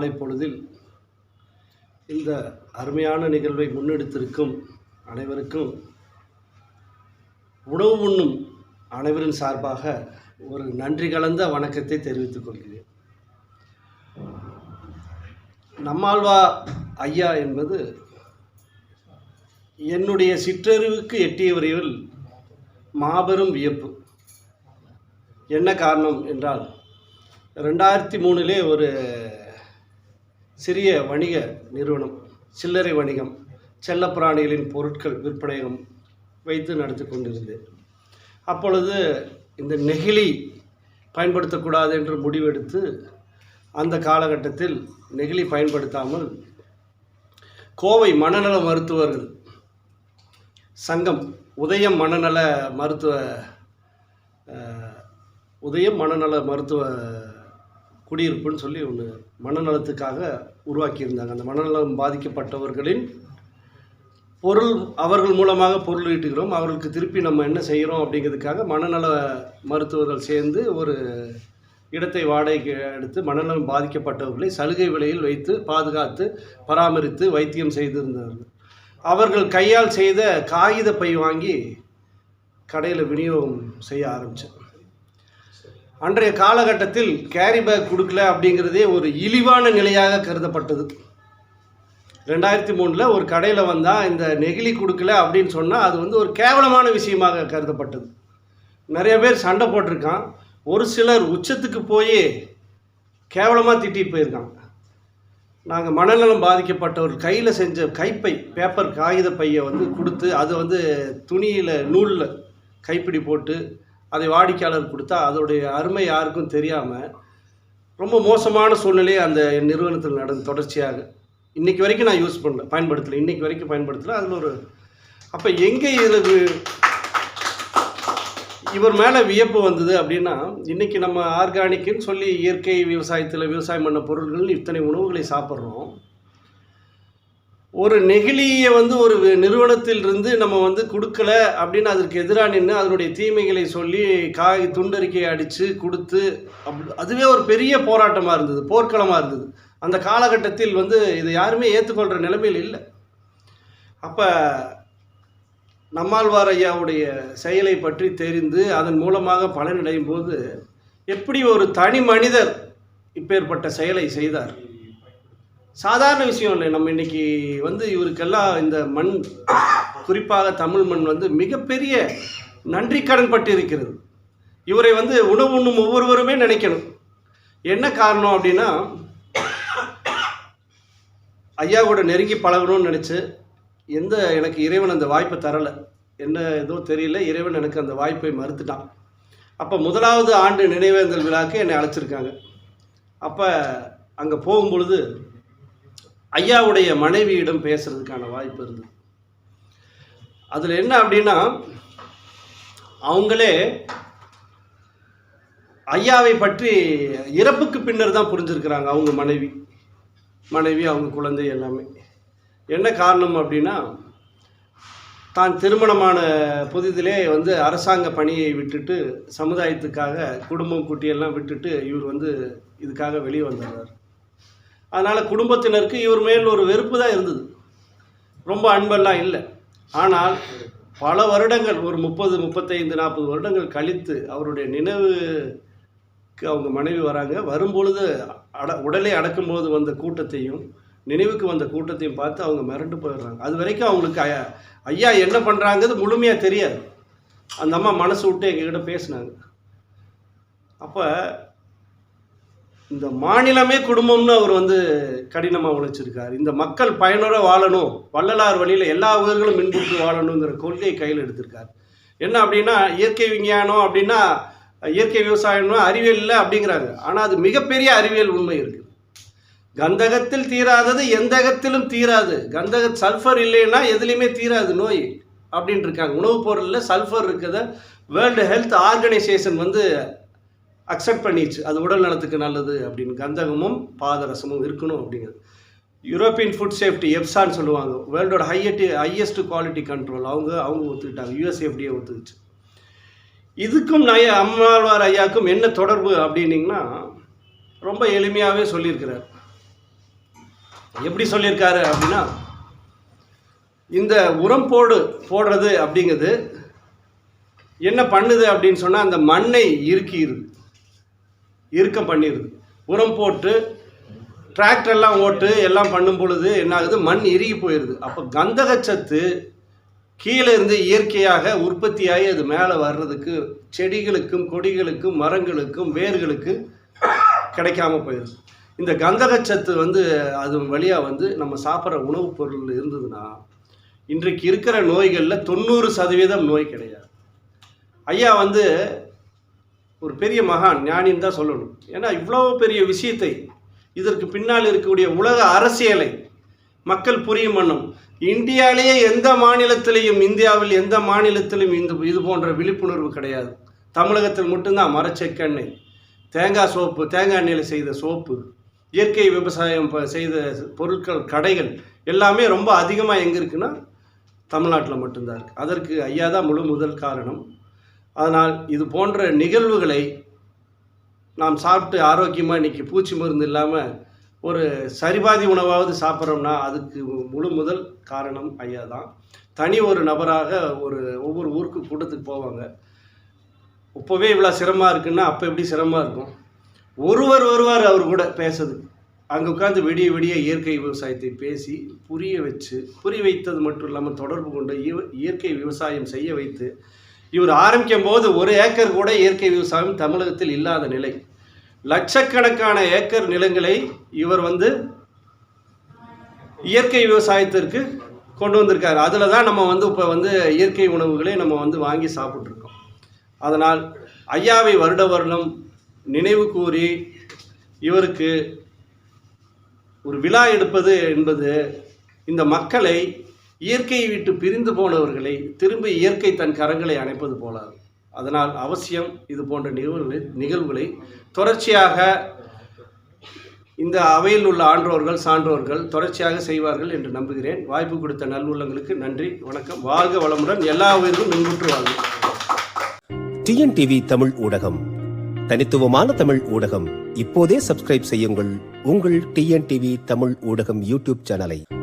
மாலை பொழுதில் இந்த அருமையான நிகழ்வை முன்னெடுத்திருக்கும் அனைவருக்கும் உணவு உண்ணும் அனைவரின் சார்பாக ஒரு நன்றி கலந்த வணக்கத்தை தெரிவித்துக் கொள்கிறேன். நம்மாழ்வா ஐயா என்பது என்னுடைய சிற்றறிவுக்கு எட்டிய வரையில் மாபெரும் வியப்பு. என்ன காரணம் என்றால் ரெண்டாயிரத்தி மூணிலே ஒரு சிறிய வணிக நிறுவனம் சில்லறை வணிகம் செல்லப்பிராணிகளின் பொருட்கள் விற்பனையம் வைத்து நடத்தி கொண்டிருந்தேன் அப்பொழுது இந்த நெகிழி பயன்படுத்தக்கூடாது என்று முடிவெடுத்து அந்த காலகட்டத்தில் நெகிழி பயன்படுத்தாமல் கோவை மனநல மருத்துவர்கள் சங்கம் உதயம் மனநல மருத்துவ உதயம் மனநல மருத்துவ குடியிருப்புன்னு சொல்லி ஒன்று மனநலத்துக்காக உருவாக்கியிருந்தாங்க. அந்த மனநலம் பாதிக்கப்பட்டவர்களின் பொருள் அவர்கள் மூலமாக பொருள் ஈட்டுகிறோம். அவர்களுக்கு திருப்பி நம்ம என்ன செய்கிறோம் அப்படிங்கிறதுக்காக மனநல மருத்துவர்கள் சேர்ந்து ஒரு இடத்தை வாடகைக்கு எடுத்து மனநலம் பாதிக்கப்பட்டவர்களை சலுகை விலையில் வைத்து பாதுகாத்து பராமரித்து வைத்தியம் செய்திருந்தார்கள் அவர்கள் கையால் செய்த காகித பை வாங்கி கடையில் விநியோகம் செய்ய ஆரம்பித்தேன் அன்றைய காலகட்டத்தில் கேரி பேக் கொடுக்கல அப்படிங்கிறதே ஒரு இழிவான நிலையாக கருதப்பட்டது. ரெண்டாயிரத்தி மூணில் ஒரு கடையில் வந்தால் இந்த நெகிழி கொடுக்கல அப்படின்னு சொன்னால் அது வந்து ஒரு கேவலமான விஷயமாக கருதப்பட்டது. நிறைய பேர் சண்டை போட்டிருக்கான். ஒரு சிலர் உச்சத்துக்கு போய் கேவலமாக திட்டிட்டு போயிருக்காங்க நாங்கள் மனநலம் பாதிக்கப்பட்டவர் கையில் செஞ்ச கைப்பை பேப்பர் காகித பையை வந்து கொடுத்து அதை வந்து துணியில் நூலில் கைப்பிடி போட்டு அதை வாடிக்கையாளர் கொடுத்தா அதோடைய அருமை யாருக்கும் தெரியாமல் ரொம்ப மோசமான சூழ்நிலை அந்த நிறுவனத்தில் நடந்து தொடர்ச்சியாக இன்றைக்கி வரைக்கும் நான் யூஸ் பண்ணல பயன்படுத்தலை. இன்னைக்கு வரைக்கும் பயன்படுத்தலை. அதில் ஒரு அப்போ எங்கே இதில் இவர் மேலே வியப்பு வந்தது அப்படின்னா இன்றைக்கி நம்ம ஆர்கானிக்குன்னு சொல்லி இயற்கை விவசாயத்தில் விவசாயம் பண்ண பொருட்கள் இத்தனை உணவுகளை சாப்பிட்றோம். ஒரு நெகிழியை வந்து ஒரு நிறுவனத்தில் நிறுவனத்திலிருந்து நம்ம வந்து கொடுக்கல அப்படின்னு அதற்கு எதிராக நின்று அதனுடைய தீமைகளை சொல்லி காய் துண்டறிக்கையை அடித்து கொடுத்து அப் அதுவே ஒரு பெரிய போராட்டமாக இருந்தது போர்க்களமாக இருந்தது. அந்த காலகட்டத்தில் வந்து இதை யாருமே ஏற்றுக்கொள்கிற நிலைமையில் இல்லை. அப்போ நம்மாழ்வார் ஐயாவுடைய செயலை பற்றி தெரிந்து அதன் மூலமாக பலனடையும் போது எப்படி ஒரு தனி மனிதர் இப்பேற்பட்ட செயலை செய்தார்? சாதாரண விஷயம் இல்லை. நம்ம இன்றைக்கி வந்து இவருக்கெல்லாம் இந்த மண் குறிப்பாக தமிழ் மண் வந்து மிகப்பெரிய நன்றி கடன் பட்டு இருக்கிறது. இவரை வந்து உணவு உண்ணும் ஒவ்வொருவருமே நினைக்கணும். என்ன காரணம் அப்படின்னா ஐயா கூட நெருங்கி பழகணும்னு நினச்சி எந்த எனக்கு இறைவன் அந்த வாய்ப்பை தரலை. என்ன எதுவும் தெரியல இறைவன் எனக்கு அந்த வாய்ப்பை மறுத்துட்டான். அப்போ முதலாவது ஆண்டு நினைவேந்தல் விழாக்கு என்னை அழைச்சிருக்காங்க. அப்போ அங்கே போகும்பொழுது ஐயாவுடைய மனைவியிடம் பேசுறதுக்கான வாய்ப்பு இருந்தது. அதில் என்ன அப்படின்னா அவங்களே ஐயாவை பற்றி இறப்புக்கு பின்னர் தான் புரிஞ்சிருக்கிறாங்க அவங்க மனைவி. மனைவி அவங்க குழந்தை எல்லாமே. என்ன காரணம் அப்படின்னா தான் திருமணமான புதிதிலே வந்து அரசாங்க பணியை விட்டுட்டு சமுதாயத்துக்காக குடும்பம் குட்டியெல்லாம் விட்டுட்டு இவர் வந்து இதுக்காக வெளியே வந்துடுறார். அதனால் குடும்பத்தினருக்கு இவர் மேல் ஒரு வெறுப்பு தான் இருந்தது. ரொம்ப அன்பெல்லாம் இல்லை. ஆனால் பல வருடங்கள் ஒரு முப்பது முப்பத்தைந்து நாற்பது வருடங்கள் கழித்து அவருடைய நினைவுக்கு அவங்க மனைவி வராங்க. வரும்பொழுது அட உடலை அடக்கும்போது வந்த கூட்டத்தையும் நினைவுக்கு வந்த கூட்டத்தையும் பார்த்து அவங்க மிரண்டு போயிடுறாங்க. அது வரைக்கும் அவங்களுக்கு ஐயா ஐயா என்ன பண்ணுறாங்கிறது முழுமையாக தெரியாது. அந்த அம்மா மனசு விட்டு எங்ககிட்ட பேசினாங்க. அப்போ இந்த மாநிலமே குடும்பம்னு அவர் வந்து கடினமாக உழைச்சிருக்கார். இந்த மக்கள் பயனுற வாழணும். வள்ளலார் வழியில் எல்லா உயிர்களும் மின்புற்று வாழணுங்கிற கொள்கையை கையில் எடுத்திருக்கார். என்ன அப்படின்னா இயற்கை விஞ்ஞானம் அப்படின்னா இயற்கை விவசாயம்னா அறிவியல் இல்லை அப்படிங்கிறாங்க ஆனால் அது மிகப்பெரிய அறிவியல் உண்மை இருக்குது. கந்தகத்தில் தீராதது எந்தகத்திலும் தீராது. கந்தக சல்ஃபர் இல்லைன்னா எதுலேயுமே தீராது நோய் அப்படின்ட்டு இருக்காங்க. உணவுப் பொருளில் சல்ஃபர் இருக்கிறத வேர்ல்டு ஹெல்த் ஆர்கனைசேஷன் வந்து அக்செப்ட் பண்ணிடுச்சு அது உடல் நலத்துக்கு நல்லது அப்படின்னு கந்தகமும் பாதரசமும் இருக்கணும் அப்படிங்கிறது. யூரோப்பியன் ஃபுட் சேஃப்டி எப்சான்னு சொல்லுவாங்க. வேர்ல்டோட ஹையட்டி ஹையஸ்ட் குவாலிட்டி கண்ட்ரோல் அவங்க அவங்க ஒத்துக்கிட்டாங்க. யூஎஸ்எஃப்டியை ஒத்துக்கிச்சு. இதுக்கும் நய அம்மாழ்வார் ஐயாக்கும் என்ன தொடர்பு அப்படின்னீங்கன்னா ரொம்ப எளிமையாகவே சொல்லியிருக்கிறார். எப்படி சொல்லியிருக்காரு அப்படின்னா இந்த உரம் போடு போடுறது அப்படிங்கிறது என்ன பண்ணுது அப்படின்னு சொன்னால் அந்த மண்ணை இறுக்கிடுது. இறுக்கம் பண்ணிடுது உரம் போட்டு டிராக்டர்லாம் ஓட்டு எல்லாம் பண்ணும் பொழுது என்ன ஆகுது மண் இறுகி போயிடுது அப்போ கந்தகச்சத்து கீழே இருந்து இயற்கையாக உற்பத்தியாகி அது மேலே வர்றதுக்கு செடிகளுக்கும் கொடிகளுக்கும் மரங்களுக்கும் வேர்களுக்கு கிடைக்காம போயிடுது இந்த கந்தகச்சத்து வந்து அது வழியாக வந்து நம்ம சாப்பிட்ற உணவுப் பொருள் இருந்ததுன்னா இன்றைக்கு இருக்கிற நோய்களில் தொண்ணூறு சதவீதம் நோய் கிடையாது. ஐயா வந்து ஒரு பெரிய மகான் ஞானின்னு தான் சொல்லணும். ஏன்னா இவ்வளோ பெரிய விஷயத்தை இதற்கு பின்னால் இருக்கக்கூடிய உலக அரசியலை மக்கள் புரியும் பண்ணும் இந்தியாவிலேயே எந்த மாநிலத்திலையும் இந்தியாவில் எந்த மாநிலத்திலும் இந்த இது போன்ற விழிப்புணர்வு கிடையாது. தமிழகத்தில் மட்டும்தான் மரச்செக்கெண்ணெய் தேங்காய் சோப்பு தேங்காய் எண்ணெயில் செய்த சோப்பு இயற்கை விவசாயம் ப- செய்த பொருட்கள் கடைகள் எல்லாமே ரொம்ப அதிகமாக எங்கே இருக்குன்னா தமிழ்நாட்டில் மட்டும்தான் இருக்குது அதற்கு ஐயா தான் முழு முதல் காரணம். அதனால் இது போன்ற நிகழ்வுகளை நாம் சாப்பிட்டு ஆரோக்கியமாக இன்றைக்கி பூச்சி மருந்து இல்லாமல் ஒரு சரிபாதி உணவாவது சாப்பிட்றோம்னா அதுக்கு முழு முதல் காரணம் ஐயா தான். தனி ஒரு நபராக ஒரு ஒவ்வொரு ஊருக்கு கூட்டத்துக்கு போவாங்க. இப்போவே இவ்வளோ சிரமமாக இருக்குன்னா அப்போ எப்படி சிரமமாக இருக்கும்? ஒருவர் வருவார் அவர் கூட பேசுறது. அங்கே உட்காந்து விடிய விடிய இயற்கை விவசாயத்தை பேசி புரிய வச்சு புரிய வைத்தது மட்டும் இல்லாமல் தொடர்பு கொண்டு இய- இயற்கை விவசாயம் செய்ய வைத்து இவர் ஆரம்பிக்கும் போது ஒரு ஏக்கர் கூட இயற்கை விவசாயம் தமிழகத்தில் இல்லாத நிலை. லட்சக்கணக்கான ஏக்கர் நிலங்களை இவர் வந்து இயற்கை விவசாயத்திற்கு கொண்டு வந்திருக்காரு. அதில் தான் நம்ம வந்து இப்போ வந்து இயற்கை உணவுகளை நம்ம வந்து வாங்கி சாப்பிட்ருக்கோம் அதனால் ஐயாவை வருட வருடம் நினைவு கூறி இவருக்கு ஒரு விழா எடுப்பது என்பது இந்த மக்களை இயற்கையை விட்டு பிரிந்து போனவர்களை திரும்ப இயற்கை தன் கரங்களை அணைப்பது போல அதனால் அவசியம் இது போன்ற நிகழ்வுகளை நிகழ்வுகளை தொடர்ச்சியாக இந்த அவையில் உள்ள ஆன்றோர்கள் சான்றோர்கள் தொடர்ச்சியாக செய்வார்கள் என்று நம்புகிறேன். வாய்ப்பு கொடுத்த நல்லுள்ளங்களுக்கு நன்றி வணக்கம். வாழ்க வளமுடன். எல்லா உயிரும் மின்புற்று வாழ்க. டிஎன்டிவி தமிழ் ஊடகம். தனித்துவமான தமிழ் ஊடகம். இப்போதே சப்ஸ்கிரைப் செய்யுங்கள். உங்கள் டிஎன்டிவி தமிழ் ஊடகம் யூடியூப் சேனலை.